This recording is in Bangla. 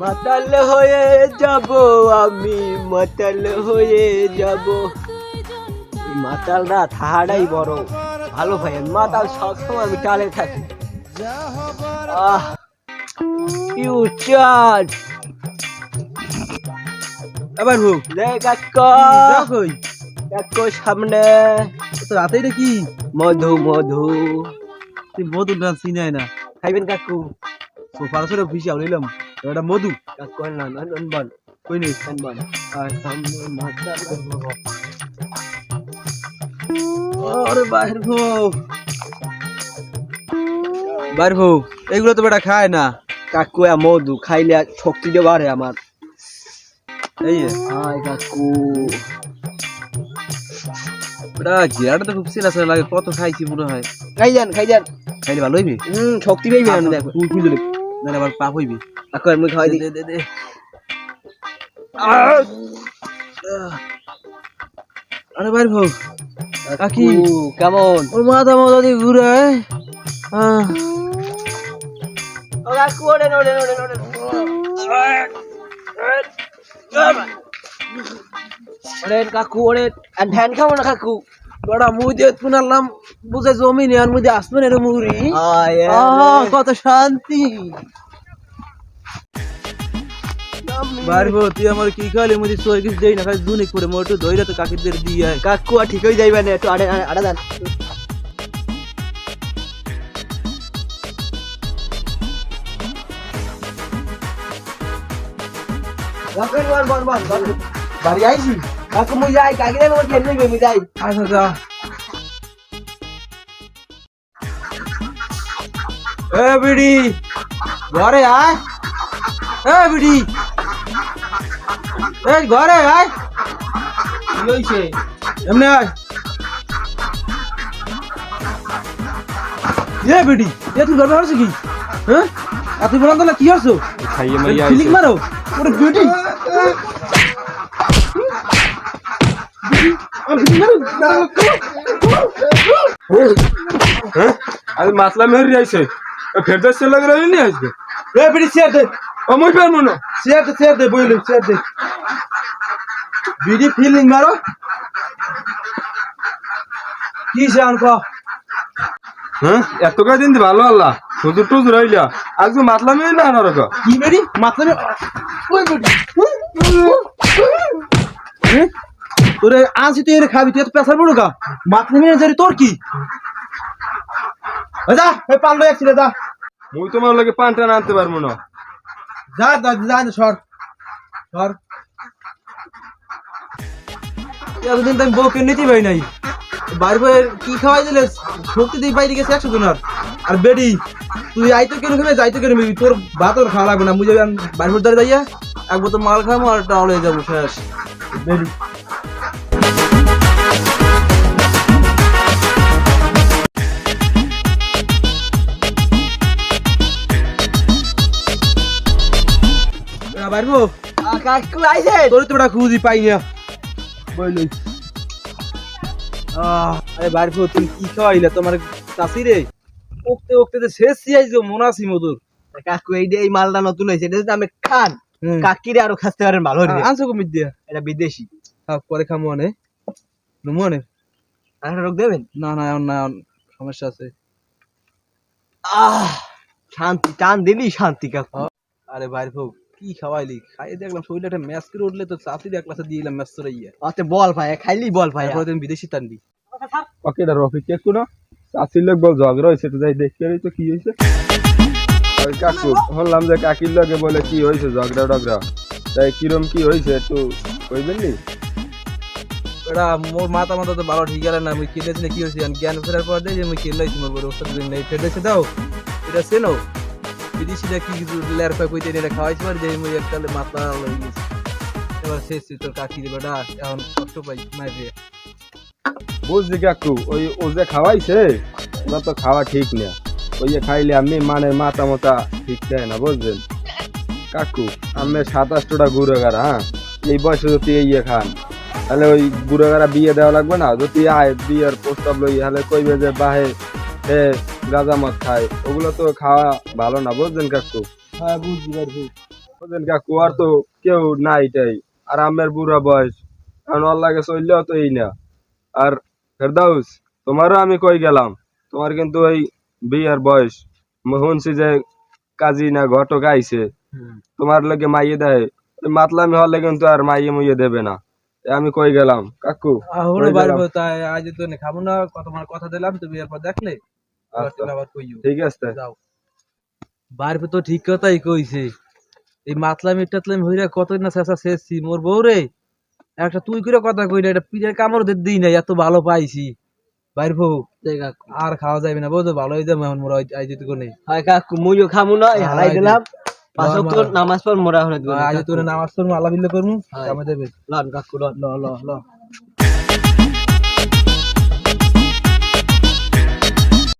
মাতাল হয়ে যাব আমি মাতাল হয়ে যাব। মাতালরা থাহাটাই বড়। ভালো ভাই মাতাল সবসময় আমি টালে থাকি। আহ ফিউচার এবার হো লে কই কাকো সামনে। তো রাতে এটা কি মধু মধু। তুই মধু না চিনাই না। খাইবেন কাকু। সোফার সরে ভিসা লইলাম এটা মধু। কাকু না নন বন কই নেই নন বন আর সামনে মাতাল আরে বাইর ভো বাইর ভো এগুলো তো বেটা খায় না। কাকু মধু খাইলে শক্তি দিয়ে বাড়ে আমার। এই আয় কাকু। বেটা ঘিরাটা তো খুব সিরা সিরা লাগে কত খাইছি মনে হয়। খাই যান খাই যান। খাইলে ভালো হইবে? হুম শক্তি দেখো। তুই লে না আবার পাপ হইবে। কাকু আমি খাওয়াই দিই। দে দে দে আরে বাইর ভো কাকি। কেমন? ওর মাথা মাথা দিয়ে ঘুরায় কাকু আর ধ্যান খাব না কাকু? বড়া মুই দিয়ে পুনালাম বুঝে জমিনে আর মুই দিয়ে আসমানের মুড়ি। আয়। কত শান্তি। বাড়বো তুই আমার কি খালি? মুই সই কিছু দেই না খালি দুনি করে মোটু দইরা তো কাকিদের দিয়ে কাকু আর ঠিক হয়ে যাইবে না একটু আড়ে আড়ে- বাড়ি আইছি? কাকু মুই যাই মুই যাই। আচ্ছা যা এ বিড়ি। ঘরে আয়। এ বিড়ি। এ ঘরে কি হইছে এমনি আয়। এ বিড়ি এ তুই ঘরে আসছিস কি? হ্যাঁ? আর তুই বলান তাহলে কি আছো খাইয়ে ফিলিং মারো। ওরে বিউটি আরে মাতলা মেহরি আইছে। ফের দেশ লাগে রই নি আইছে এ বিড়ি চেয়ার দে। অমর পেন মনে চেয়ার দে চেয়ার দে বইলে চেয়ার দে। বিড়ি ফিলিং মারো। কি জান কো হ্যাঁ? এত কাজ দিন ভালো আল্লাহ। হুজুর টুজুর হইলা আজ মাতলা মেহরি না নরক কি বেরি মাতলামে ওই বেরি তোরে আনছি তুই এর খাবি তুই এত পেশার বড় গা। মাতলামে জারি তোর কি? যা এই পাল্লো একছিলে যা। মুই তোমার লাগে পানটা আনতে পারব না। যা যা সর। সর। এতদিন তো আমি বউকে নিতে পারি নাই। বাড়ি বউয়ের কি খাওয়াই দিলে? শক্তি দিয়ে বাইরে গেছে একশো জনের আর। বেডি তুই আইতো কেন খাবে যাইতো কেন খাবি? তোর ভাতও খাওয়া লাগবে না। বুঝে যাবি বাড়ি বউর দ্বারা যাইয়া এক বোতল মাল খাব আর টাউলে যাব, শেষ। বেডি কাকু আইছে। তোর খুঁজি পাই না। বইলই আরে তুই কি খাওয়াইলা তোমার চাষি রে? ওকতে ওকতে তো শেষ মধুর। কাকু এই এই মালটা নতুন হয়েছে এটা যদি আমি খান। কাকিরে আরও পারেন ভালো হবে আনছো এটা বিদেশি। হ্যাঁ পরে খামো অনে নমো অনে আর রোগ দেবেন? না না না সমস্যা আছে। আহ শান্তি টান দিলি শান্তি কাকু। আরে বাড়বো কি খাওয়াইলি? খাই দেখলাম শরীরে একটা ম্যাচ করে উঠলে তো চাষি এক ক্লাসে দিয়ে দিলাম ম্যাচ করে ইয়ে। অতে বল ভাই খাইলি বল ভাই। তারপরে তুমি বিদেশি টানবি ওকে এটা রফি কে কোন? চাষির লোক বল ঝগড়া হয়েছে তো যাই দেখতে রই তো কি হয়েছে ওই কাকু শুনলাম যে কাকির লগে বলে কি হয়েছে ঝগড়া টগড়া। তাই কিরম কি হয়েছে একটু কইবেন নি? এটা মোর মাথা মাথা তো ভালো ঠিক গেল না আমি কিনেছি কি হয়েছে জ্ঞান ফেরার পর দিয়ে যে আমি কিনলাই তোমার বড় ওষুধ দিন নেই ফেটেছে দাও। এটা চেনো? বিদেশিটা কি কিছু লেয়ার কইতে এটা খাওয়াইছি পারি যে গেছি। এবার শেষ তোর কাকি দিবে এখন কষ্ট পাই বুঝলি কাকু, ওই ও যে খাওয়াইছে ওটা তো খাওয়া ঠিক না। ওই যে খাইলে আমি মানে মাথা মাথা ঠিক দেয় না বুঝলেন কাকু আমি সাতাশটা গুড়ো গাড়া হ্যাঁ? এই বয়সে যদি ইয়ে খান, তাহলে ওই গুড়ো গাড়া বিয়ে দেওয়া লাগবে না? যদি আয়, বিয়ের প্রস্তাব লই, তাহলে কইবে যে বাহে গাঁজা মদ খায় ওগুলো তো খাওয়া ভালো না বুঝলেন কাকু? হ্যাঁ বুঝছি পারব বুঝলেন কাকু আর তো কেউ নাই এটাই আর আমের বুড়া বয়স কারণ লাগে চললেও তো এই না। আর ফেরদাউস তোমারও আমি কই গেলাম? তোমার কিন্তু ওই বিয়ার বয়স শুনছি যে কাজী না ঘটক আইছে। তোমার লগে মাইয়ে দেয় ওই মাতলামি হলে কিন্তু আর মাইয়ে মুইয়ে দেবে না। আমি কই গেলাম? কাকু? তাই আজ তো খাব না কত তোমার কথা দিলাম তুমি এরপর দেখলে। আবার আচ্ছা, তুমি আবার কইও। ঠিক আছে। যাও। বাড়ি তো ঠিক কথাই কইছে। এই মাতলামি টাতলামি হইরা কত না শেষা শেষছি মোর বউ রে একটা তুই করে কথা কই না এটা পিঠের কামড় দিই নাই এত ভালো পাইছি। বাইর বউ আর খাওয়া যাবে না বুঝো ভালো হয়ে যাবে এখন মোরা আজ যদি কোনে হয় কাকু মুইও খামু না হারাই হারাই দিলাম দে। পাঁচ লন ওয়াক্ত মারা। নামাজ পড় মোরা হলে আজ তোর নামাজ তোর আল্লাহ বিল্লাহ করমু হ্যাঁ। কামে দেবে। লন কাকু লন। ল ল ল।